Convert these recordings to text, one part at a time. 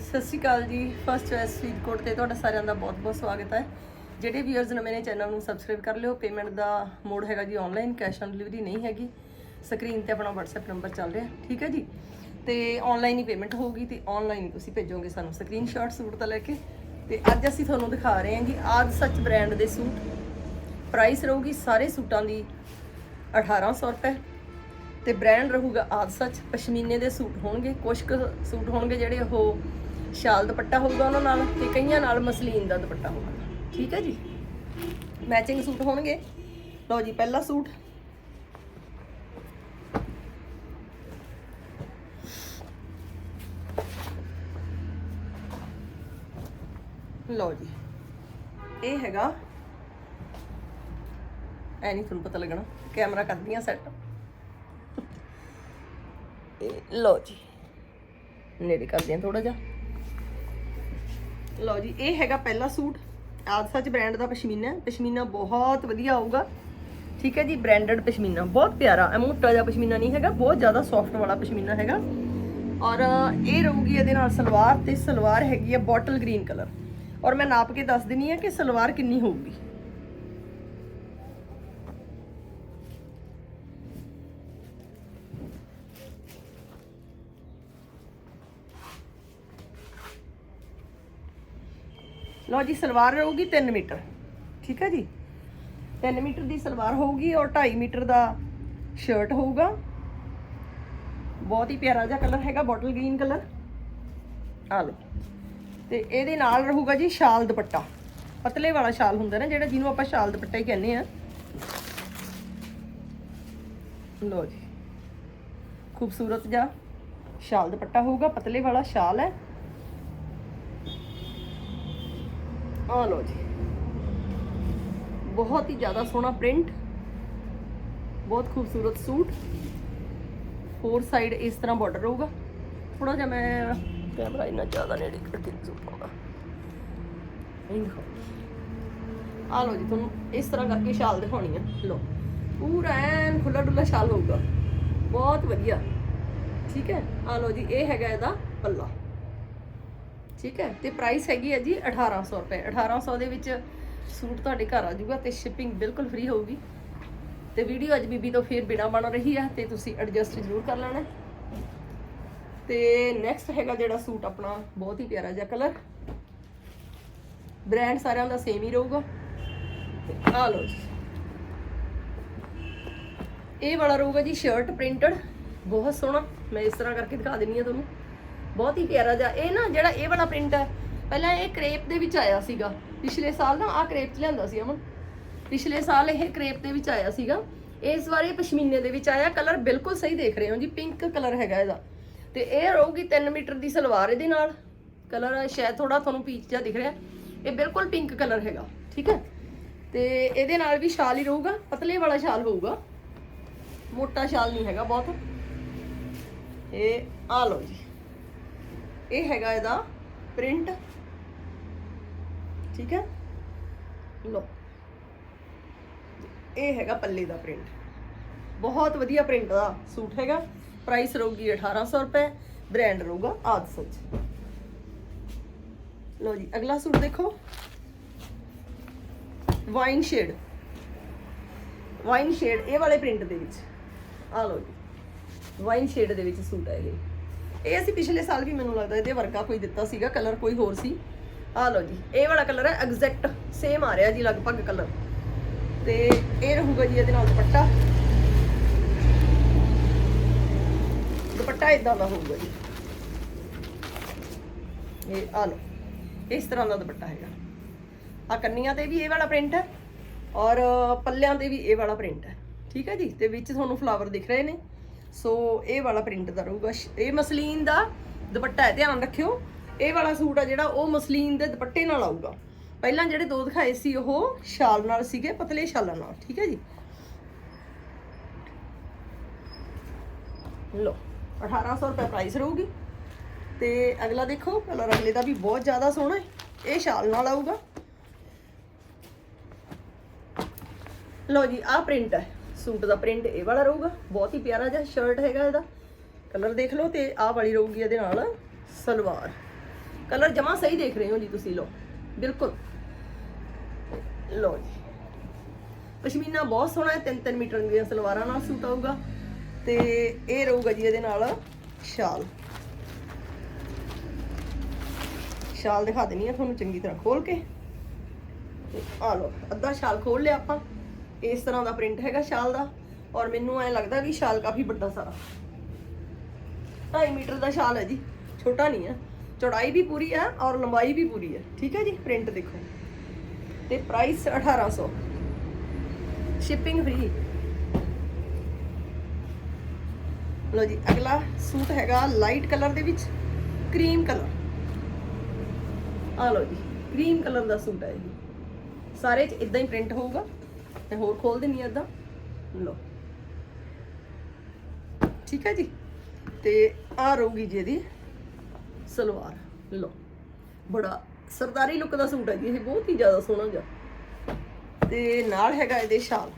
ਸਤਿ ਸ਼੍ਰੀ ਅਕਾਲ ਜੀ। First choice Faridkot ਤੇ ਤੁਹਾਡਾ ਸਾਰਿਆਂ ਦਾ ਬਹੁਤ-ਬਹੁਤ ਸਵਾਗਤ ਹੈ। ਜਿਹੜੇ ਵੀਅਰਸ ਨੇ ਮੇਰੇ ਚੈਨਲ ਨੂੰ ਸਬਸਕ੍ਰਾਈਬ ਕਰ ਲਿਓ। ਪੇਮੈਂਟ ਦਾ ਮੋਡ ਹੈਗਾ ਜੀ ਆਨਲਾਈਨ ਕੈਸ਼ ਔਨ ਡਿਲੀਵਰੀ ਨਹੀਂ ਹੈਗੀ। ਸਕਰੀਨ ਤੇ ਆਪਣਾ WhatsApp ਨੰਬਰ ਚੱਲ ਰਿਹਾ। ਠੀਕ ਹੈ ਜੀ? ਤੇ ਆਨਲਾਈਨ ਹੀ ਪੇਮੈਂਟ ਹੋਊਗੀ ਤੇ ਆਨਲਾਈਨ ਹੀ ਤੁਸੀਂ ਭੇਜੋਗੇ ਸਾਨੂੰ ਸਕਰੀਨਸ਼ਾਟ ਸੂਟ ਦਾ ਲੈ ਕੇ। ਤੇ ਅੱਜ ਅਸੀਂ ਤੁਹਾਨੂੰ ਦਿਖਾ ਰਹੇ ਹਾਂ ਜੀ ਆਦ ਸੱਚ ਬ੍ਰਾਂਡ ਦੇ ਸੂਟ। ਪ੍ਰਾਈਸ ਰਹੂਗੀ ਸਾਰੇ ਸੂਟਾਂ ਦੀ 1800 ਰੁਪਏ। ਤੇ ਬ੍ਰਾਂਡ ਰਹੂਗਾ ਆਦ ਸੱਚ, ਪਸ਼ਮੀਨੇ ਦੇ ਸੂਟ ਹੋਣਗੇ। ਕੁਝ ਕੁ ਸੂਟ ਹੋਣਗੇ ਜਿਹੜੇ ਉਹ ਸ਼ਾਲ ਦੁਪੱਟਾ ਹੋਊਗਾ ਉਹਨਾਂ ਨਾਲ ਤੇ ਕਈਆਂ ਨਾਲ ਮਸਲੀਨ ਦਾ ਦੁਪੱਟਾ ਹੋਊਗਾ। ਠੀਕ ਹੈ ਜੀ? ਮੈਚਿੰਗ ਸੂਟ ਹੋਣਗੇ। ਲਓ ਜੀ, ਪਹਿਲਾ ਸੂਟ। ਲਓ ਜੀ। ਇਹ ਹੈਗਾ। ਐ ਨਹੀਂ ਤੁਹਾਨੂੰ ਪਤਾ ਲੱਗਣਾ, ਕੈਮਰਾ ਕਰਦੀ ਆ ਸੈੱਟ ਲਓ ਜੀ। ਨੇੜੇ ਕਰਦੇ ਆ ਥੋੜਾ ਜਿਹਾ। ਲਓ ਜੀ, ਇਹ ਹੈਗਾ ਪਹਿਲਾ ਸੂਟ। ਆਦਸਾ 'ਚ ਬ੍ਰਾਂਡ ਦਾ ਪਸ਼ਮੀਨਾ ਪਸ਼ਮੀਨਾ ਬਹੁਤ ਵਧੀਆ ਆਊਗਾ। ਠੀਕ ਹੈ ਜੀ ਬ੍ਰਾਂਡਡ ਪਸ਼ਮੀਨਾ, ਬਹੁਤ ਪਿਆਰਾ। ਐ ਮੋਟਾ ਜਿਹਾ ਪਸ਼ਮੀਨਾ ਨਹੀਂ ਹੈਗਾ, ਬਹੁਤ ਜ਼ਿਆਦਾ ਸੌਫਟ ਵਾਲਾ ਪਸ਼ਮੀਨਾ ਹੈਗਾ। ਔਰ ਇਹ ਰਹੂਗੀ ਇਹਦੇ ਨਾਲ ਸਲਵਾਰ, ਤੇ ਸਲਵਾਰ ਹੈਗੀ ਆ ਬੋਟਲ ਗ੍ਰੀਨ ਕਲਰ ਔਰ ਮੈਂ ਨਾਪ ਕੇ ਦੱਸ ਦਿੰਨੀ ਆ ਕਿ ਸਲਵਾਰ ਕਿੰਨੀ ਹੋਊਗੀ। ਲਓ ਜੀ, ਸਲਵਾਰ ਰਹੂਗੀ 3 ਮੀਟਰ। ਠੀਕ ਹੈ ਜੀ? 3 ਮੀਟਰ ਦੀ ਸਲਵਾਰ ਹੋਊਗੀ ਔਰ 2.5 ਮੀਟਰ ਦਾ ਸ਼ਰਟ ਹੋਊਗਾ। ਬਹੁਤ ਹੀ ਪਿਆਰਾ ਜਿਹਾ ਕਲਰ ਹੈਗਾ, ਬੋਟਲ ਗ੍ਰੀਨ ਕਲਰ। ਆ ਲਓ। ਤੇ ਇਹਦੇ ਨਾਲ ਰਹੂਗਾ ਜੀ ਸ਼ਾਲ ਦੁਪੱਟਾ। ਪਤਲੇ ਵਾਲਾ ਸ਼ਾਲ ਹੁੰਦਾ ਨਾ, ਜਿਹੜਾ ਜਿਹਨੂੰ ਆਪਾਂ ਸ਼ਾਲ ਦੁਪੱਟਾ ਹੀ ਕਹਿੰਦੇ ਆ ਲਓ ਜੀ। ਖੂਬਸੂਰਤ ਜਿਹਾ ਸ਼ਾਲ ਦੁਪੱਟਾ ਹੋਊਗਾ, ਪਤਲੇ ਵਾਲਾ ਸ਼ਾਲ ਹੈ। ਆ ਲਓ ਜੀ। ਬਹੁਤ ਹੀ ਜ਼ਿਆਦਾ ਸੋਹਣਾ ਪ੍ਰਿੰਟ। ਬਹੁਤ ਖੂਬਸੂਰਤ ਸੂਟ। ਫੋਰ ਸਾਈਡ ਇਸ ਤਰ੍ਹਾਂ ਬਾਰਡਰ ਹੋਊਗਾ। ਥੋੜਾ ਜਿਹਾ ਮੈਂ ਕੈਮਰਾ ਇੰਨਾ ਜ਼ਿਆਦਾ ਨੇੜੇ ਕਰਕੇ ਜ਼ੂਮ ਇਹ ਦੇਖੋ ਆ ਲਓ ਜੀ, ਤੁਹਾਨੂੰ ਇਸ ਤਰ੍ਹਾਂ ਕਰਕੇ ਸ਼ਾਲ ਦਿਖਾਉਣੀ ਆ। ਲਓ, ਪੂਰਾ ਐਨ ਖੁੱਲਾ ਡੁੱਲਾ ਸ਼ਾਲ ਹੋਊਗਾ। ਬਹੁਤ ਵਧੀਆ। ਠੀਕ ਹੈ? ਆ ਲਓ ਜੀ, ਇਹ ਹੈਗਾ ਇਹਦਾ ਪੱਲਾ। ਠੀਕ ਹੈ? ਤੇ ਪ੍ਰਾਈਸ ਹੈਗੀ ਹੈ ਜੀ 1800 ਰੁਪਏ। 1800 ਦੇ ਵਿੱਚ ਸੂਟ ਤੁਹਾਡੇ ਘਰ ਆ ਜਾਊਗਾ ਤੇ ਸ਼ਿਪਿੰਗ ਬਿਲਕੁਲ ਫ੍ਰੀ ਹੋਊਗੀ। ਤੇ ਵੀਡੀਓ ਅੱਜ ਬੀਬੀ ਤੋਂ ਫੇਰ ਬਿਨਾ ਬਣ ਰਹੀ ਆ ਤੇ ਤੁਸੀਂ ਐਡਜਸਟ ਜ਼ਰੂਰ ਕਰ ਲੈਣਾ ਤੇ ਨੈਕਸਟ ਹੈਗਾ ਜਿਹੜਾ ਸੂਟ ਆਪਣਾ, ਬਹੁਤ ਹੀ ਪਿਆਰਾ ਜਿਹਾ ਕਲਰ ਬ੍ਰਾਂਡ ਸਾਰਿਆਂ ਦਾ ਸੇਮ ਹੀ ਰਹੂਗਾ। ਤੇ ਆ ਲਓ ਜੀ। ਇਹ ਵਾਲਾ ਰਹੂਗਾ ਜੀ ਸ਼ਰਟ ਪ੍ਰਿੰਟਡ ਬਹੁਤ ਸੋਹਣਾ। ਮੈਂ ਇਸ ਤਰ੍ਹਾਂ ਕਰਕੇ ਦਿਖਾ ਦਿੰਨੀ ਆ ਤੁਹਾਨੂੰ। ਬਹੁਤ ਹੀ ਪਿਆਰਾ ਜਿਹਾ। ਇਹ ਨਾ ਜਿਹੜਾ ਇਹ ਵਾਲਾ ਪ੍ਰਿੰਟ ਹੈ, ਪਹਿਲਾਂ ਇਹ ਕ੍ਰੇਪ ਦੇ ਵਿੱਚ ਆਇਆ ਸੀਗਾ। ਪਿਛਲੇ ਸਾਲ ਨਾ ਆ ਕ੍ਰੇਪ ਚ ਲਿਆਂਦਾ ਸੀ ਅਮਨ। ਪਿਛਲੇ ਸਾਲ ਇਹ ਕ੍ਰੇਪ ਦੇ ਵਿੱਚ ਆਇਆ ਸੀਗਾ। ਇਸ ਵਾਰ ਇਹ ਪਸ਼ਮੀਨੇ ਦੇ ਵਿੱਚ ਆਇਆ। ਕਲਰ ਬਿਲਕੁਲ ਸਹੀ ਦੇਖ ਰਹੇ ਹੋ ਜੀ। ਪਿੰਕ ਕਲਰ ਹੈਗਾ ਇਹਦਾ। ਤੇ ਇਹ ਰਹੂਗੀ 3 ਮੀਟਰ ਦੀ ਸਲਵਾਰ ਇਹਦੇ ਨਾਲ। ਕਲਰ ਸ਼ਾਇਦ ਥੋੜਾ ਤੁਹਾਨੂੰ ਪੀਚ ਜਿਹਾ ਦਿਖ ਰਿਹਾ। ਇਹ ਬਿਲਕੁਲ ਪਿੰਕ ਕਲਰ ਹੈਗਾ। ਠੀਕ ਹੈ? ਤੇ ਇਹਦੇ ਨਾਲ ਵੀ ਸ਼ਾਲ ਹੀ ਰਹੂਗਾ। ਪਤਲੇ ਵਾਲਾ ਸ਼ਾਲ ਹੋਊਗਾ। ਮੋਟਾ ਸ਼ਾਲ ਨਹੀਂ ਹੈਗਾ ਬਹੁਤ। ਇਹ ਆ ਲਓ ਜੀ। ਇਹ ਹੈਗਾ ਇਹਦਾ ਪ੍ਰਿੰਟ ਠੀਕ ਹੈ? ਲਓ। ਇਹ ਹੈਗਾ ਪੱਲੇ ਦਾ ਪ੍ਰਿੰਟ ਬਹੁਤ ਵਧੀਆ ਪ੍ਰਿੰਟ ਦਾ ਸੂਟ ਹੈਗਾ। ਪ੍ਰਾਈਸ ਰਹੂਗੀ 1800 ਰੁਪਏ ਬ੍ਰਾਂਡ ਰਹੂਗਾ ਆਦ ਸੱਚ ਲਓ ਜੀ, ਅਗਲਾ ਸੂਟ ਦੇਖੋ। ਵਾਈਨ ਸ਼ੇਡ ਵਾਈਨ ਸ਼ੇਡ ਇਹ ਵਾਲੇ ਪ੍ਰਿੰਟ ਦੇ ਵਿੱਚ। ਆ ਲਓ ਜੀ। ਵਾਈਨ ਸ਼ੇਡ ਦੇ ਵਿੱਚ ਸੂਟ ਹੈ ਇਹ। ਇਹ ਅਸੀਂ ਪਿਛਲੇ ਸਾਲ ਵੀ ਮੈਨੂੰ ਲੱਗਦਾ ਇਹਦੇ ਵਰਗਾ ਕੋਈ ਦਿੱਤਾ ਸੀਗਾ ਕਲਰ ਕੋਈ ਹੋਰ ਸੀ। ਆ ਲਓ ਜੀ, ਇਹ ਵਾਲਾ ਕਲਰ ਹੈ ਐਗਜ਼ੈਕਟ ਸੇਮ ਆ ਰਿਹਾ ਜੀ, ਲਗਭਗ ਕਲਰ ਤੇ ਇਹ ਰਹੂਗਾ ਜੀ ਇਹਦੇ ਨਾਲ ਦੁਪੱਟਾ। ਦੁਪੱਟਾ ਇਦਾਂ ਦਾ ਹੋਊਗਾ ਜੀ। ਇਹ ਆ ਲਓ, ਇਸ ਤਰ੍ਹਾਂ ਦਾ ਦੁਪੱਟਾ ਹੈਗਾ। ਆ ਕੰਨੀਆਂ ਤੇ ਵੀ ਇਹ ਵਾਲਾ ਪ੍ਰਿੰਟ ਹੈ ਔਰ ਪੱਲਿਆਂ ਤੇ ਵੀ ਇਹ ਵਾਲਾ ਪ੍ਰਿੰਟ ਹੈ। ਠੀਕ ਹੈ ਜੀ, ਤੇ ਵਿੱਚ ਤੁਹਾਨੂੰ ਫਲਾਵਰ ਦਿਖ ਰਹੇ ਨੇ। ਸੋ ਇਹ ਵਾਲਾ ਪ੍ਰਿੰਟ ਦਾ ਰਹੂਗਾ। ਇਹ ਮਸਲੀਨ ਦਾ ਦੁਪੱਟਾ ਹੈ, ਧਿਆਨ ਰੱਖਿਓ। ਇਹ ਵਾਲਾ ਸੂਟ ਆ ਜਿਹੜਾ, ਉਹ ਮਸਲੀਨ ਦੇ ਦੁਪੱਟੇ ਨਾਲ ਆਊਗਾ। ਪਹਿਲਾਂ ਜਿਹੜੇ ਦੋ ਦਿਖਾਏ ਸੀ, ਉਹ ਸ਼ਾਲ ਨਾਲ ਸੀਗੇ, ਪਤਲੇ ਸ਼ਾਲਾਂ ਨਾਲ, ਠੀਕ ਹੈ ਜੀ? ਲੋ 1800 ਰੁਪਏ ਪ੍ਰਾਈਸ ਰਹੂਗੀ। ਤੇ ਅਗਲਾ ਦੇਖੋ ਕਲਰ ਅਗਲੇ ਦਾ ਵੀ ਬਹੁਤ ਜ਼ਿਆਦਾ ਸੋਹਣਾ ਹੈ। ਇਹ ਸ਼ਾਲ ਨਾਲ ਆਊਗਾ। ਲੋ ਜੀ, ਆਹ ਪ੍ਰਿੰਟ ਹੈ। ਸੂਟ ਦਾ ਪ੍ਰਿੰਟ ਇਹ ਵਾਲਾ ਰਹੂਗਾ। ਬਹੁਤ ਹੀ ਪਿਆਰਾ ਜਿਹਾ ਸ਼ਰਟ ਹੈਗਾ ਇਹਦਾ। ਕਲਰ ਦੇਖ ਲਓ ਤੇ ਆਹ ਵਾਲੀ ਰਹੂਗੀ ਇਹਦੇ ਨਾਲ ਸਲਵਾਰ। ਕਲਰ ਜਮਾ ਸਹੀ ਦੇਖ ਰਹੇ ਹੋ ਜੀ ਤੁਸੀਂ ਲੋ ਬਿਲਕੁਲ। ਲੋ ਜੀ। ਪਸ਼ਮੀਨਾ ਬਹੁਤ ਸੋਹਣਾ ਹੈ 3-3 ਮੀਟਰ ਦੀਆਂ ਸਲਵਾਰਾਂ ਨਾਲ ਸੂਟ ਆਊਗਾ। ਤੇ ਇਹ ਰਹੂਗਾ ਜੀ ਇਹਦੇ ਨਾਲ ਸ਼ਾਲ। ਸ਼ਾਲ ਦਿਖਾ ਦਿੰਨੀ ਆ ਤੁਹਾਨੂੰ, ਚੰਗੀ ਤਰ੍ਹਾਂ ਖੋਲ ਕੇ। ਆ ਲੋ ਅੱਧਾ ਸ਼ਾਲ ਖੋਲ ਲਿਆ ਆਪਾਂ। ਇਸ ਤਰ੍ਹਾਂ ਦਾ ਪ੍ਰਿੰਟ ਹੈਗਾ ਸ਼ਾਲ ਦਾ ਔਰ ਮੈਨੂੰ ਐ ਲੱਗਦਾ ਵੀ ਸ਼ਾਲ ਕਾਫੀ ਵੱਡਾ ਸਾਰਾ। 2.5 ਮੀਟਰ ਦਾ ਸ਼ਾਲ ਹੈ ਜੀ, ਛੋਟਾ ਨਹੀਂ ਹੈ। ਚੌੜਾਈ ਵੀ ਪੂਰੀ ਹੈ ਔਰ ਲੰਬਾਈ ਵੀ ਪੂਰੀ ਹੈ, ਠੀਕ ਹੈ ਜੀ? ਪ੍ਰਿੰਟ ਦੇਖੋ। ਤੇ ਪ੍ਰਾਈਸ 1800 ਸ਼ਿਪਿੰਗ ਫ੍ਰੀ ਲੋ ਜੀ, ਅਗਲਾ ਸੂਟ ਹੈਗਾ ਲਾਈਟ ਕਲਰ ਦੇ ਵਿੱਚ ਕਰੀਮ ਕਲਰ ਆ ਲੋ ਜੀ ਕਰੀਮ ਕਲਰ ਦਾ ਸੂਟ ਹੈ ਜੀ। ਸਾਰੇ ਚ ਇਦਾਂ ਹੀ ਪ੍ਰਿੰਟ ਹੋਊਗਾ। ਤੇ ਹੋਰ ਖੋਲ ਦਿੰਨੀ ਆ ਇਦਾਂ ਲੋ ਠੀਕ ਹੈ ਜੀ? ਤੇ ਆ ਰਹੂਗੀ ਜੀ ਇਹਦੀ ਸਲਵਾਰ। ਲੋ ਬੜਾ ਸਰਦਾਰੀ ਲੁੱਕ ਦਾ ਸੂਟ ਹੈ ਜੀ, ਇਹ ਬਹੁਤ ਹੀ ਜ਼ਿਆਦਾ ਸੋਹਣਾ ਜਿਹਾ। ਤੇ ਨਾਲ ਹੈਗਾ ਇਹਦੇ ਸ਼ਾਲ।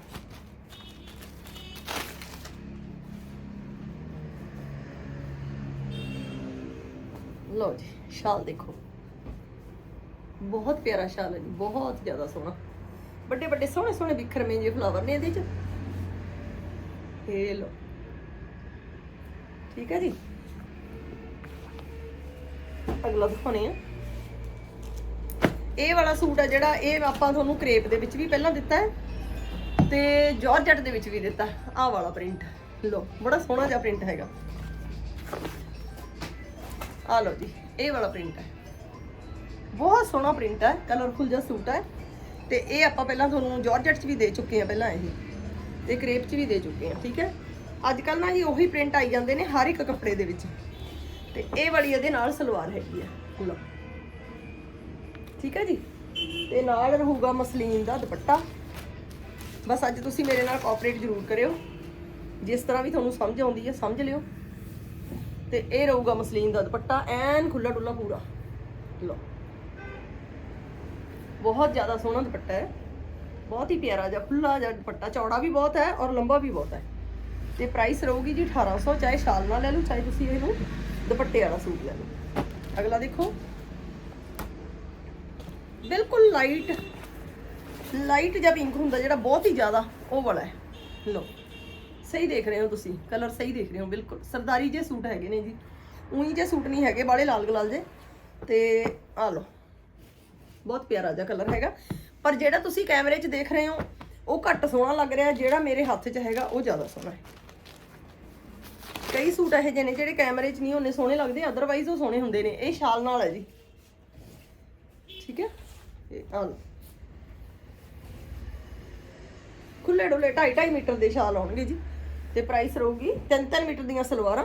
ਲੋ ਜੀ, ਸ਼ਾਲ ਦੇਖੋ। ਬਹੁਤ ਪਿਆਰਾ ਸ਼ਾਲ ਹੈ ਜੀ, ਬਹੁਤ ਜ਼ਿਆਦਾ ਸੋਹਣਾ। ਵੱਡੇ ਵੱਡੇ ਸੋਹਣੇ ਸੋਹਣੇ ਬਿਖਰਵੇਂ ਜਿਹੇ ਫਲਾਵਰ ਨੇ ਇਹਦੇ ਚ। ਇਹ ਲੋ ਠੀਕ ਹੈ ਜੀ? ਅਗਲਾ ਦਿਖਾਉਣੇ ਆ। ਇਹ ਵਾਲਾ ਸੂਟ ਆ ਜਿਹੜਾ ਇਹ ਆਪਾਂ ਤੁਹਾਨੂੰ ਕ੍ਰੇਪ ਦੇ ਵਿੱਚ ਵੀ ਪਹਿਲਾਂ ਦਿੱਤਾ ਹੈ ਤੇ ਜਾਰਜਟ ਦੇ ਵਿੱਚ ਵੀ ਦਿੱਤਾ ਆਹ ਵਾਲਾ ਪ੍ਰਿੰਟ। ਲੋ ਬੜਾ ਸੋਹਣਾ ਜਿਹਾ ਪ੍ਰਿੰਟ ਹੈਗਾ। ਆ ਲੋ ਜੀ, ਇਹ ਵਾਲਾ ਪ੍ਰਿੰਟ ਹੈ। ਬਹੁਤ ਸੋਹਣਾ ਪ੍ਰਿੰਟ ਹੈ ਕਲਰਫੁਲ ਜਿਹਾ ਸੂਟ ਹੈ। ਤੇ ਇਹ ਆਪਾਂ ਪਹਿਲਾਂ ਤੁਹਾਨੂੰ ਜਾਰਜਟ 'ਚ ਵੀ ਦੇ ਚੁੱਕੇ ਆ ਪਹਿਲਾਂ ਇਹ। ਤੇ ਕ੍ਰੇਪ 'ਚ ਵੀ ਦੇ ਚੁੱਕੇ ਆ ਠੀਕ ਹੈ? ਅੱਜ ਕੱਲ ਨਾ ਜੀ ਉਹੀ ਪ੍ਰਿੰਟ ਆਈ ਜਾਂਦੇ ਨੇ ਹਰ ਇੱਕ ਕੱਪੜੇ ਦੇ ਵਿੱਚ। ਤੇ ਇਹ ਵਾਲੀ ਇਹਦੇ ਨਾਲ ਸਲਵਾਰ ਹੈਗੀ ਆ ਲਓ ਠੀਕ ਹੈ ਜੀ? ਤੇ ਨਾਲ ਰਹੂਗਾ ਮਸਲੀਨ ਦਾ ਦੁਪੱਟਾ। ਬਸ ਅੱਜ ਤੁਸੀਂ ਮੇਰੇ ਨਾਲ ਕੋਆਪਰੇਟ ਜ਼ਰੂਰ ਕਰਿਓ। ਜਿਸ ਤਰ੍ਹਾਂ ਵੀ ਤੁਹਾਨੂੰ ਸਮਝ ਆਉਂਦੀ ਹੈ, ਸਮਝ ਲਿਓ। ਤੇ ਇਹ ਰਹੂਗਾ ਮਸਲੀਨ ਦਾ ਦੁਪੱਟਾ, ਐਨ ਖੁੱਲਾ ਡੁੱਲਾ ਪੂਰਾ। ਲਓ। ਬਹੁਤ ਜ਼ਿਆਦਾ ਸੋਹਣਾ ਦੁਪੱਟਾ ਹੈ। ਬਹੁਤ ਹੀ ਪਿਆਰਾ ਜਿਹਾ ਖੁੱਲਾ ਜਿਹਾ ਦੁਪੱਟਾ, ਚੌੜਾ ਵੀ ਬਹੁਤ ਹੈ ਔਰ ਲੰਬਾ ਵੀ ਬਹੁਤ ਹੈ। ਤੇ ਪ੍ਰਾਈਸ ਰਹੂਗੀ ਜੀ 1800 ਚਾਹੇ ਸ਼ਾਲ ਨਾਲ ਲੈ ਲਓ, ਚਾਹੇ ਤੁਸੀਂ ਇਹਨੂੰ ਦੁਪੱਟੇ ਵਾਲਾ ਸੂਟ ਲੈ ਲਓ। ਅਗਲਾ ਦੇਖੋ। ਬਿਲਕੁਲ ਲਾਈਟ ਲਾਈਟ ਜਿਹਾ ਪਿੰਕ ਹੁੰਦਾ ਜਿਹੜਾ ਬਹੁਤ ਹੀ ਜ਼ਿਆਦਾ ਉਹ ਵਾਲਾ ਹੈ। ਲਓ, ਸਹੀ ਦੇਖ ਰਹੇ ਹੋ ਤੁਸੀਂ ਕਲਰ ਸਹੀ ਦੇਖ ਰਹੇ ਹੋ, ਬਿਲਕੁਲ। ਸਰਦਾਰੀ ਜੇ ਸੂਟ ਹੈਗੇ ਨੇ ਜੀ। ਉਹੀ ਜੇ ਸੂਟ ਨਹੀਂ ਹੈਗੇ ਬਾਲੇ ਲਾਲ ਗਲਾਲ ਜੇ ਤੇ ਆ ਲਓ। ਬਹੁਤ ਪਿਆਰਾ ਜਿਹਾ ਕਲਰ ਹੈਗਾ। ਪਰ ਜਿਹੜਾ ਤੁਸੀਂ ਕੈਮਰੇ 'ਚ ਦੇਖ ਰਹੇ ਹੋ, ਉਹ ਘੱਟ ਸੋਹਣਾ ਲੱਗ ਰਿਹਾ, ਜਿਹੜਾ ਮੇਰੇ ਹੱਥ 'ਚ ਹੈਗਾ, ਉਹ ਜ਼ਿਆਦਾ ਸੋਹਣਾ ਹੈ। ਕਈ ਸੂਟ ਇਹੋ ਜਿਹੇ ਨੇ ਜਿਹੜੇ ਕੈਮਰੇ 'ਚ ਨਹੀਂ ਉਹਨੇ ਸੋਹਣੇ ਲੱਗਦੇ ਅਦਰਵਾਈਜ਼ ਉਹ ਸੋਹਣੇ ਹੁੰਦੇ ਨੇ। ਇਹ ਸ਼ਾਲ ਨਾਲ ਹੈ ਜੀ। ਠੀਕ ਹੈ? ਇਹ ਆ ਖੁੱਲੇ ਡੁੱਲੇ 2.5 2.5 ਮੀਟਰ ਦੇ ਸ਼ਾਲ ਆਉਣਗੇ ਜੀ। ਤੇ ਪ੍ਰਾਈਸ ਰਹੂਗੀ 3-3 ਮੀਟਰ ਦੀਆਂ ਸਲਵਾਰਾਂ।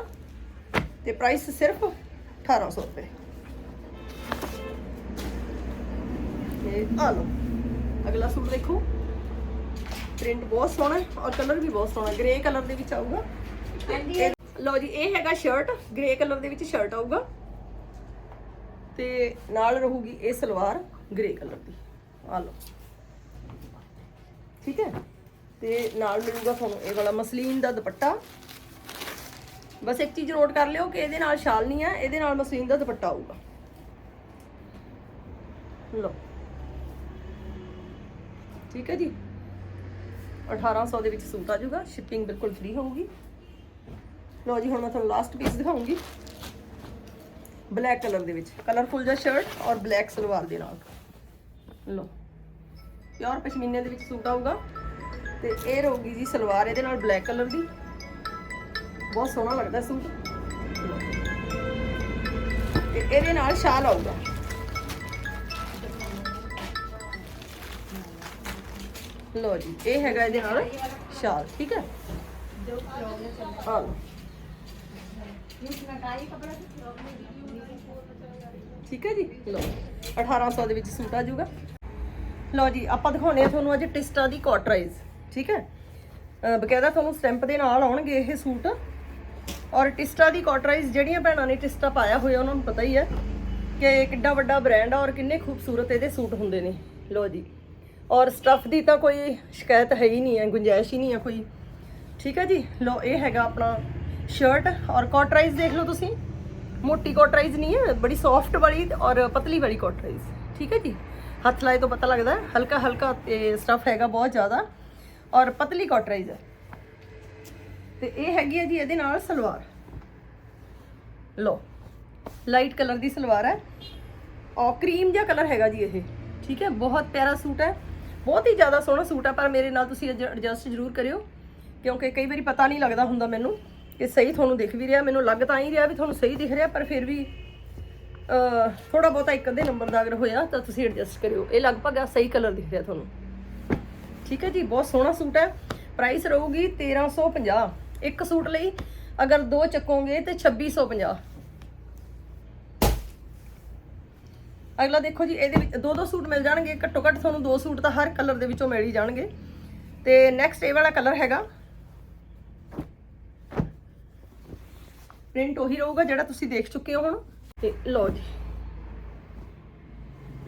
ਤੇ ਪ੍ਰਾਈਸ ਸਿਰਫ 1800 ਰੁਪਏ। ਇਹ ਆ ਲਓ। ਅਗਲਾ ਸੂਟ ਦੇਖੋ। ਪ੍ਰਿੰਟ ਬਹੁਤ ਸੋਹਣਾ ਹੈ ਔਰ ਕਲਰ ਵੀ ਬਹੁਤ ਸੋਹਣਾ ਗ੍ਰੇ ਕਲਰ ਦੇ ਵਿੱਚ ਆਊਗਾ। ਤੇ ਲਓ ਜੀ ਇਹ ਹੈਗਾ ਸ਼ਰਟ ਗ੍ਰੇ ਕਲਰ ਦੇ ਵਿੱਚ ਸ਼ਰਟ ਆਊਗਾ। ਤੇ ਨਾਲ ਰਹੂਗੀ ਇਹ ਸਲਵਾਰ ਗ੍ਰੇ ਕਲਰ ਦੀ। ਆ ਲਓ। ਠੀਕ ਹੈ? ਤੇ ਨਾਲ ਮਿਲੂਗਾ ਤੁਹਾਨੂੰ ਇਹ ਵਾਲਾ ਮਸਲੀਨ ਦਾ ਦੁਪੱਟਾ। ਬਸ ਇੱਕ ਚੀਜ਼ ਨੋਟ ਕਰ ਲਿਓ ਕਿ ਇਹਦੇ ਨਾਲ ਸ਼ਾਲ ਨਹੀਂ ਆ ਇਹਦੇ ਨਾਲ ਮਸਲੀਨ ਦਾ ਦੁਪੱਟਾ ਆਊਗਾ। ਲਓ। ਠੀਕ ਹੈ ਜੀ? 1800 ਦੇ ਵਿੱਚ ਸੂਟ ਆ ਜਾਊਗਾ ਸ਼ਿਪਿੰਗ ਬਿਲਕੁਲ ਫ੍ਰੀ ਹੋਊਗੀ। ਲਓ ਜੀ, ਹੁਣ ਮੈਂ ਤੁਹਾਨੂੰ ਲਾਸਟ ਪੀਸ ਦਿਖਾਉਂਗੀ। ਬਲੈਕ ਕਲਰ ਦੇ ਵਿੱਚ ਕਲਰਫੁਲ ਜਿਹਾ ਸ਼ਰਟ ਔਰ ਬਲੈਕ ਸਲਵਾਰ ਦੇ ਨਾਲ। ਲਓ ਪਿਓਰ ਪਸ਼ਮੀਨੇ ਦੇ ਵਿੱਚ ਸੂਟ ਆਊਗਾ। ਤੇ ਇਹ ਰਹੂਗੀ ਜੀ ਸਲਵਾਰ, ਇਹਦੇ ਨਾਲ ਬਲੈਕ ਕਲਰ ਦੀ। ਬਹੁਤ ਸੋਹਣਾ ਲੱਗਦਾ ਸੂਟ। ਲਓ। ਤੇ ਇਹਦੇ ਨਾਲ ਸ਼ਾਲ ਆਊਗਾ। ਲੋ ਜੀ, ਇਹ ਹੈਗਾ ਇਹਦੇ ਨਾਲ ਸ਼ਾਲ, ਠੀਕ ਹੈ? ਹਾਂ ਠੀਕ ਹੈ ਜੀ? ਲੋ 1800 ਦੇ ਵਿੱਚ ਸੂਟ ਆ ਜਾਊਗਾ। ਲੋ ਜੀ, ਆਪਾਂ ਦਿਖਾਉਣੇ ਆ ਤੁਹਾਨੂੰ ਅੱਜ ਟਿਸਟਾ ਦੀ ਕੋਟਰਾਈਜ਼ ਠੀਕ ਹੈ? ਬਕਾਇਦਾ ਤੁਹਾਨੂੰ ਸਟੈਂਪ ਦੇ ਨਾਲ ਆਉਣਗੇ ਇਹ ਸੂਟ। ਔਰ ਟਿਸਟਾ ਦੀ ਕੋਟਰਾਈਜ਼ ਜਿਹੜੀਆਂ ਭੈਣਾਂ ਨੇ ਟਿਸਟਾ ਪਾਇਆ ਹੋਇਆ, ਉਹਨਾਂ ਨੂੰ ਪਤਾ ਹੀ ਹੈ ਕਿ ਕਿੱਡਾ ਵੱਡਾ ਬ੍ਰਾਂਡ ਆ ਔਰ ਕਿੰਨੇ ਖੂਬਸੂਰਤ ਇਹਦੇ ਸੂਟ ਹੁੰਦੇ ਨੇ। ਲੋ ਜੀ। ਔਰ ਸਟਫ ਦੀ ਤਾਂ ਕੋਈ ਸ਼ਿਕਾਇਤ ਹੈ ਹੀ ਨਹੀਂ ਹੈ, ਗੁੰਜਾਇਸ਼ ਹੀ ਨਹੀਂ ਹੈ ਕੋਈ। ਠੀਕ ਹੈ ਜੀ? ਲੋ ਇਹ ਹੈਗਾ ਆਪਣਾ ਸ਼ਰਟ ਔਰ ਕੋਟਰਾਈਜ਼ ਦੇਖ ਲਓ ਤੁਸੀਂ। ਮੋਟੀ ਕੋਟਰਾਈਜ਼ ਨਹੀਂ ਹੈ, ਬੜੀ ਸੌਫਟ ਵਾਲੀ ਔਰ ਪਤਲੀ ਵਾਲੀ ਕੋਟਰਾਈਜ਼ ਠੀਕ ਹੈ ਜੀ? ਹੱਥ ਲਾਏ ਤੋਂ ਪਤਾ ਲੱਗਦਾ ਹਲਕਾ ਹਲਕਾ ਤੇ ਸਟਫ ਹੈਗਾ ਬਹੁਤ ਜ਼ਿਆਦਾ। ਔਰ ਪਤਲੀ ਕੋਟਰਾਈਜ਼ ਹੈ। ਤੇ ਇਹ ਹੈਗੀ ਹੈ ਜੀ ਇਹਦੇ ਨਾਲ ਸਲਵਾਰ। ਲੋ ਲਾਈਟ ਕਲਰ ਦੀ ਸਲਵਾਰ ਹੈ। ਔਰ ਕਰੀਮ ਜਿਹਾ ਕਲਰ ਹੈਗਾ ਜੀ ਇਹ। ਠੀਕ ਹੈ? ਬਹੁਤ ਪਿਆਰਾ ਸੂਟ ਹੈ। ਬਹੁਤ ਹੀ ਜ਼ਿਆਦਾ ਸੋਹਣਾ ਸੂਟ ਹੈ ਪਰ ਮੇਰੇ ਨਾਲ ਤੁਸੀਂ ਐਡਜਸਟ ਜ਼ਰੂਰ ਕਰਿਓ। ਕਿਉਂਕਿ ਕਈ ਵਾਰੀ ਪਤਾ ਨਹੀਂ ਲੱਗਦਾ ਹੁੰਦਾ ਮੈਨੂੰ ਕਿ ਸਹੀ ਤੁਹਾਨੂੰ ਦਿਖ ਵੀ ਰਿਹਾ, ਮੈਨੂੰ ਲੱਗ ਤਾਂ ਹੀ ਰਿਹਾ ਵੀ ਤੁਹਾਨੂੰ ਸਹੀ ਦਿਖ ਰਿਹਾ, ਪਰ ਫਿਰ ਵੀ ਥੋੜਾ ਬਹੁਤਾ ਇੱਕ ਅੱਧੇ ਨੰਬਰ ਦਾ ਅਗਰ ਹੋਇਆ ਤਾਂ ਤੁਸੀਂ ਐਡਜਸਟ ਕਰਿਓ। ਇਹ ਲਗਭਗ ਆ, ਸਹੀ ਕਲਰ ਦਿਖ ਰਿਹਾ ਤੁਹਾਨੂੰ। ਠੀਕ ਹੈ ਜੀ, ਬਹੁਤ ਸੋਹਣਾ ਸੂਟ ਹੈ। ਪ੍ਰਾਈਸ ਰਹੂਗੀ 1350 ਇੱਕ ਸੂਟ ਲਈ ਅਗਰ ਦੋ ਚੱਕੋਗੇ ਤੇ 2650 ਅਗਲਾ ਦੇਖੋ ਜੀ, ਇਹਦੇ ਵਿੱਚ ਦੋ ਦੋ ਸੂਟ ਮਿਲ ਜਾਣਗੇ, ਘੱਟੋ ਘੱਟ ਤੁਹਾਨੂੰ ਦੋ ਸੂਟ ਤਾਂ ਹਰ ਕਲਰ ਦੇ ਵਿੱਚੋਂ ਮਿਲ ਹੀ ਜਾਣਗੇ। ਤੇ ਨੈਕਸਟ ਇਹ ਵਾਲਾ ਕਲਰ ਹੈਗਾ। ਪ੍ਰਿੰਟ ਉਹੀ ਰਹੂਗਾ ਜਿਹੜਾ ਤੁਸੀਂ ਦੇਖ ਚੁੱਕੇ ਹੋ ਹੁਣ। ਤੇ ਲਓ ਜੀ।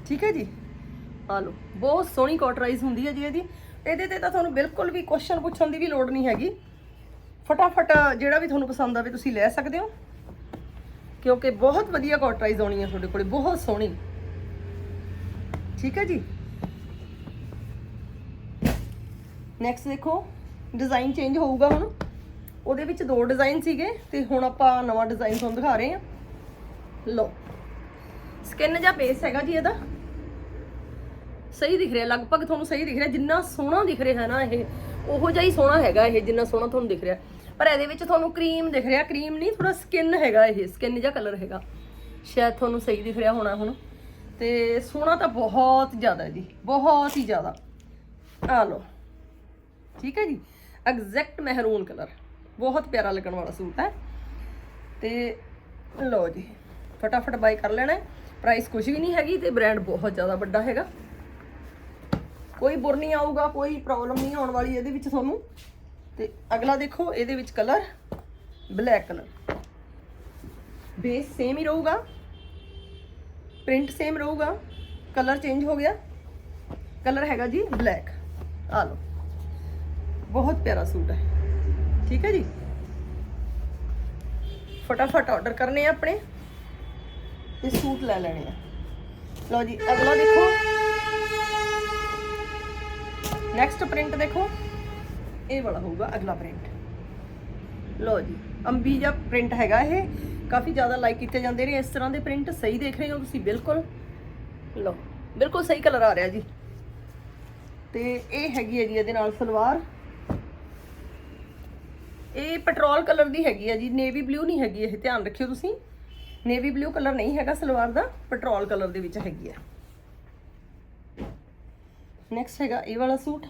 ਠੀਕ ਹੈ ਜੀ? ਆ ਲਓ, ਬਹੁਤ ਸੋਹਣੀ ਕਾਟਰਾਈਜ਼ ਹੁੰਦੀ ਹੈ ਜੀ ਇਹਦੀ। ਇਹਦੇ ਤੇ ਤਾਂ ਤੁਹਾਨੂੰ ਬਿਲਕੁਲ ਵੀ ਕੁਐਸਚਨ ਪੁੱਛਣ ਦੀ ਵੀ ਲੋੜ ਨਹੀਂ ਹੈਗੀ। ਫਟਾਫਟ ਜਿਹੜਾ ਵੀ ਤੁਹਾਨੂੰ ਪਸੰਦ ਆਵੇ ਤੁਸੀਂ ਲੈ ਸਕਦੇ ਹੋ। ਕਿਉਂਕਿ ਬਹੁਤ ਵਧੀਆ ਕਾਟਰਾਈਜ਼ ਆਉਣੀ ਹੈ ਤੁਹਾਡੇ ਕੋਲੇ, ਬਹੁਤ ਸੋਹਣੀ। ਠੀਕ ਹੈ ਜੀ? ਨੈਕਸਟ ਦੇਖੋ ਡਿਜ਼ਾਈਨ ਚੇਂਜ ਹੋਊਗਾ ਹੁਣ। ਉਹਦੇ ਵਿੱਚ ਦੋ ਡਿਜ਼ਾਈਨ ਸੀਗੇ ਤੇ ਹੁਣ ਆਪਾਂ ਨਵਾਂ ਡਿਜ਼ਾਈਨ ਤੁਹਾਨੂੰ ਦਿਖਾ ਰਹੇ ਹਾਂ। ਲਓ ਸਕਿਨ ਜਾਂ ਬੇਸ ਹੈਗਾ ਜੀ ਇਹਦਾ। ਸਹੀ ਦਿਖ ਰਿਹਾ, ਲਗਭਗ ਤੁਹਾਨੂੰ ਸਹੀ ਦਿਖ ਰਿਹਾ, ਜਿੰਨਾ ਸੋਹਣਾ ਦਿਖ ਰਿਹਾ ਹੈ ਨਾ ਇਹ, ਉਹੋ ਜਿਹਾ ਹੀ ਸੋਹਣਾ ਹੈਗਾ ਇਹ, ਜਿੰਨਾ ਸੋਹਣਾ ਤੁਹਾਨੂੰ ਦਿਖ ਰਿਹਾ। ਪਰ ਇਹਦੇ ਵਿੱਚ ਤੁਹਾਨੂੰ ਕਰੀਮ ਦਿਖ ਰਿਹਾ ਕਰੀਮ ਨਹੀਂ ਥੋੜਾ ਸਕਿਨ ਹੈਗਾ ਇਹ ਸਕਿਨ ਜਿਹਾ ਕਲਰ ਹੈਗਾ। ਸ਼ਾਇਦ ਤੁਹਾਨੂੰ ਸਹੀ ਦਿਖ ਰਿਹਾ ਹੋਣਾ ਹੁਣ। ਤੇ ਸੋਹਣਾ ਤਾਂ ਬਹੁਤ ਜ਼ਿਆਦਾ ਜੀ, ਬਹੁਤ ਹੀ ਜ਼ਿਆਦਾ। ਆ ਲਓ। ਠੀਕ ਹੈ ਜੀ? ਐਗਜ਼ੈਕਟ ਮਹਿਰੂਨ ਕਲਰ ਬਹੁਤ ਪਿਆਰਾ ਲੱਗਣ ਵਾਲਾ ਸੂਟ ਹੈ। ਤੇ ਲਓ ਜੀ, ਫਟਾਫਟ ਬਾਈ ਕਰ ਲੈਣਾ ਪ੍ਰਾਈਸ ਕੁਝ ਵੀ ਨਹੀਂ ਹੈਗੀ ਤੇ ਬ੍ਰਾਂਡ ਬਹੁਤ ਜ਼ਿਆਦਾ ਵੱਡਾ ਹੈਗਾ। ਕੋਈ ਬੁਰ ਨਹੀਂ ਆਊਗਾ, ਕੋਈ ਪ੍ਰੋਬਲਮ ਨਹੀਂ ਆਉਣ ਵਾਲੀ ਇਹਦੇ ਵਿੱਚ ਤੁਹਾਨੂੰ। ਤੇ ਅਗਲਾ ਦੇਖੋ, ਇਹਦੇ ਵਿੱਚ colour black colour base same ਹੀ ਰਹੂਗਾ। ਪ੍ਰਿੰਟ ਸੇਮ ਰਹੂਗਾ। ਕਲਰ ਚੇਂਜ ਹੋ ਗਿਆ। ਕਲਰ ਹੈਗਾ ਜੀ ਬਲੈਕ ਆ ਲਓ। ਬਹੁਤ ਪਿਆਰਾ ਸੂਟ ਹੈ। ਠੀਕ ਹੈ ਜੀ? ਫਟਾਫਟ ਆਰਡਰ ਕਰਨੇ ਆ ਆਪਣੇ। ਤੇ ਸੂਟ ਲੈ ਲੈਣੇ ਆ। ਲਓ ਜੀ, ਅਗਲਾ ਦੇਖੋ। ਨੈਕਸਟ ਪ੍ਰਿੰਟ ਦੇਖੋ। ਇਹ ਵਾਲਾ ਹੋਊਗਾ ਅਗਲਾ ਪ੍ਰਿੰਟ ਲਓ ਜੀ, ਅੰਬੀ ਜਿਹਾ ਪ੍ਰਿੰਟ ਹੈਗਾ ਇਹ। ਕਾਫੀ ਜ਼ਿਆਦਾ ਲਾਈਕ ਕੀਤੇ ਜਾਂਦੇ ਨੇ, ਇਸ ਤਰ੍ਹਾਂ ਦੇ ਪ੍ਰਿੰਟ ਸਹੀ ਦੇਖ ਰਹੇ ਹੋ ਤੁਸੀਂ, ਬਿਲਕੁਲ। ਲਓ, ਬਿਲਕੁਲ ਸਹੀ ਕਲਰ ਆ ਰਿਹਾ ਜੀ। ਤੇ ਇਹ ਹੈਗੀ ਹੈ ਜੀ ਇਹਦੇ ਨਾਲ ਸਲਵਾਰ। ਇਹ ਪੈਟਰੋਲ ਕਲਰ ਦੀ ਹੈਗੀ ਹੈ ਜੀ ਨੇਵੀ ਬਲੂ ਨਹੀਂ ਹੈਗੀ, ਇਹ ਧਿਆਨ ਰੱਖਿਓ ਤੁਸੀਂ। ਨੇਵੀ ਬਲੂ ਕਲਰ ਨਹੀਂ ਹੈਗਾ ਸਲਵਾਰ ਦਾ ਪੈਟਰੋਲ ਕਲਰ ਦੇ ਵਿੱਚ ਹੈਗੀ ਹੈ। ਨੈਕਸਟ ਹੈਗਾ ਇਹ ਵਾਲਾ ਸੂਟ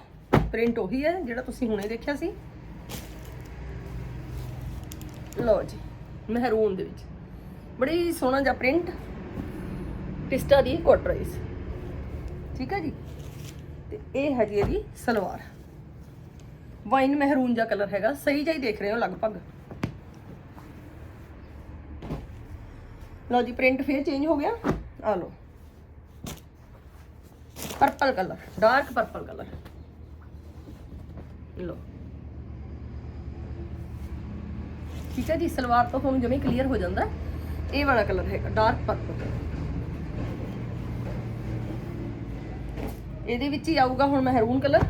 ਪ੍ਰਿੰਟ ਉਹੀ ਹੈ ਜਿਹੜਾ ਤੁਸੀਂ ਹੁਣੇ ਦੇਖਿਆ ਸੀ। ਲਓ ਜੀ। ਮਹਿਰੂਨ ਦੇ ਵਿੱਚ। ਬੜੀ ਸੋਹਣਾ ਜਿਹਾ ਪ੍ਰਿੰਟ ਪਿਸਟਾ ਦੀ ਕੋਟਰਾਈਜ਼ ਠੀਕ ਹੈ ਜੀ? ਤੇ ਇਹ ਹੈਗੀ ਹੈ ਜੀ ਸਲਵਾਰ। ਵਾਈਨ ਮਹਿਰੂਨ ਜਿਹਾ ਕਲਰ ਹੈਗਾ। ਸਹੀ ਜਿਹਾ ਹੀ ਦੇਖ ਰਹੇ ਹੋ ਲਗਭਗ। ਲਓ ਜੀ ਪ੍ਰਿੰਟ ਫੇਰ ਚੇਂਜ ਹੋ ਗਿਆ। ਆ ਲਓ। Purple colour dark purple colour ਲਓ। ਠੀਕ ਹੈ ਜੀ, ਸਲਵਾਰ ਤੋਂ ਤੁਹਾਨੂੰ ਜਮੇ ਕਲੀਅਰ ਹੋ ਜਾਂਦਾ ਇਹ ਵਾਲਾ ਕਲਰ ਹੈਗਾ ਡਾਰਕ ਪਰਪਲ ਇਹਦੇ ਵਿੱਚ ਹੀ ਆਊਗਾ ਹੁਣ ਮਹਿਰੂਨ ਕਲਰ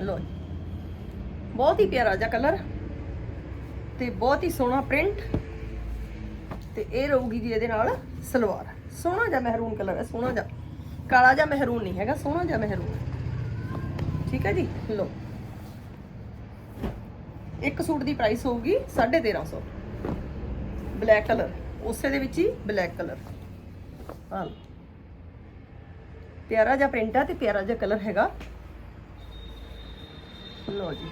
ਲੋ ਬਹੁਤ ਹੀ ਪਿਆਰਾ ਜਿਹਾ ਕਲਰ ਤੇ ਬਹੁਤ ਹੀ ਸੋਹਣਾ ਪ੍ਰਿੰਟ ਤੇ ਇਹ ਰਹੂਗੀ ਜੀ ਇਹਦੇ ਨਾਲ ਸਲਵਾਰ। ਸੋਹਣਾ ਜਿਹਾ ਮਹਿਰੂਨ ਕਲਰ ਹੈ, ਸੋਹਣਾ ਜਿਹਾ। ਕਾਲਾ ਜਿਹਾ ਮਹਿਰੂਨ ਨਹੀਂ ਹੈਗਾ, ਸੋਹਣਾ ਜਿਹਾ ਮਹਿਰੂਨ ਠੀਕ ਹੈ ਜੀ ਲੋ ਇੱਕ ਸੂਟ ਦੀ ਪ੍ਰਾਈਸ ਹੋਊਗੀ 1350 ਬਲੈਕ ਕਲਰ ਉਸੇ ਦੇ ਵਿੱਚ ਹੀ ਬਲੈਕ ਕਲਰ ਹਾਂ। ਪਿਆਰਾ ਜਿਹਾ ਪ੍ਰਿੰਟ ਆ ਤੇ ਪਿਆਰਾ ਜਿਹਾ ਕਲਰ ਹੈਗਾ। ਲੋ ਜੀ।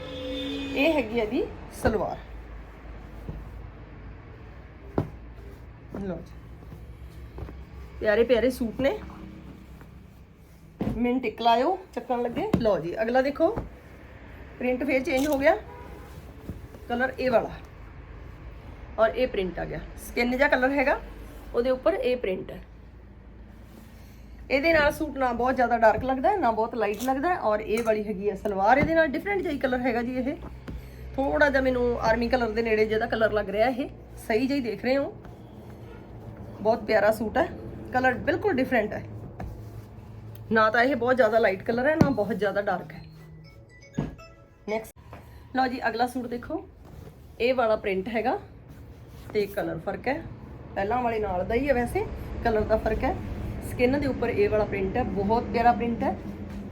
ਇਹ ਹੈਗੀ ਹੈ ਜੀ ਸਲਵਾਰ। ਲੋ ਜੀ। ਪਿਆਰੇ ਪਿਆਰੇ ਸੂਟ ਨੇ। ਮਿੰਟ ਟਿਕ ਲਾਇਓ, ਚੱਕਣ ਲੱਗੇ। ਲਓ ਜੀ, ਅਗਲਾ ਦੇਖੋ। ਪ੍ਰਿੰਟ ਫੇਰ ਚੇਂਜ ਹੋ ਗਿਆ। ਕਲਰ ਇਹ ਵਾਲਾ। ਔਰ ਇਹ ਪ੍ਰਿੰਟ ਆ ਗਿਆ। ਸਕਿਨ ਜਿਹਾ ਕਲਰ ਹੈਗਾ, ਉਹਦੇ ਉੱਪਰ ਇਹ ਪ੍ਰਿੰਟ ਹੈ। ਇਹਦੇ ਨਾਲ ਸੂਟ ਨਾ ਬਹੁਤ ਜ਼ਿਆਦਾ ਡਾਰਕ ਲੱਗਦਾ ਹੈ ਨਾ ਬਹੁਤ ਲਾਈਟ ਲੱਗਦਾ ਹੈ ਔਰ ਇਹ ਵਾਲੀ ਹੈਗੀ ਹੈ ਸਲਵਾਰ। ਇਹਦੇ ਨਾਲ ਡਿਫਰੈਂਟ ਜਿਹੀ ਕਲਰ ਹੈਗਾ ਜੀ ਇਹ। ਥੋੜਾ ਜਿਹਾ ਮੈਨੂੰ ਆਰਮੀ ਕਲਰ ਦੇ ਨੇੜੇ ਜਿਹਦਾ ਕਲਰ ਲੱਗ ਰਿਹਾ ਇਹ। ਸਹੀ ਜਿਹੀ ਦੇਖ ਰਹੇ ਹੋ। ਬਹੁਤ ਪਿਆਰਾ ਸੂਟ ਹੈ। ਕਲਰ ਬਿਲਕੁਲ ਡਿਫਰੈਂਟ ਹੈ। ਨਾ ਤਾਂ ਇਹ ਬਹੁਤ ਜ਼ਿਆਦਾ ਲਾਈਟ ਕਲਰ ਹੈ, ਨਾ ਬਹੁਤ ਜ਼ਿਆਦਾ ਡਾਰਕ ਹੈ। ਨੈਕਸਟ ਲਓ ਜੀ, ਅਗਲਾ ਸੂਟ ਦੇਖੋ। ਇਹ ਵਾਲਾ ਪ੍ਰਿੰਟ ਹੈਗਾ ਤੇ ਕਲਰ ਫ਼ਰਕ ਹੈ। ਪਹਿਲਾਂ ਵਾਲੇ ਨਾਲ ਦਾ ਹੀ ਹੈ ਵੈਸੇ ਕਲਰ ਦਾ ਫ਼ਰਕ ਹੈ। ਸਕਿਨ ਦੇ ਉੱਪਰ ਇਹ ਵਾਲਾ ਪ੍ਰਿੰਟ ਹੈ, ਬਹੁਤ ਪਿਆਰਾ ਪ੍ਰਿੰਟ ਹੈ।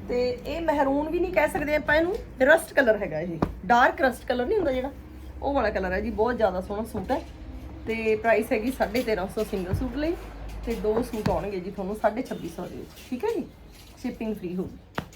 ਤੇ ਇਹ ਮਹਿਰੂਨ ਵੀ ਨਹੀਂ ਕਹਿ ਸਕਦੇ ਆਪਾਂ ਇਹਨੂੰ ਰਸਟ ਕਲਰ ਹੈਗਾ ਇਹ। ਡਾਰਕ ਰਸਟ ਕਲਰ ਨਹੀਂ ਹੁੰਦਾ ਜਿਹੜਾ, ਉਹ ਵਾਲਾ ਕਲਰ ਹੈ ਜੀ, ਬਹੁਤ ਜ਼ਿਆਦਾ ਸੋਹਣਾ ਸੂਟ ਹੈ। ਤੇ ਪ੍ਰਾਈਸ ਹੈਗੀ 1350 ਸਿੰਗਲ ਸੂਟ ਲਈ ਤੇ ਦੋ ਸੂਟ ਆਉਣਗੇ ਜੀ ਤੁਹਾਨੂੰ 2650 ਦੇ ਵਿੱਚ। ਠੀਕ ਹੈ ਜੀ? ਸ਼ਿਪਿੰਗ ਫ੍ਰੀ ਹੋਊਗੀ।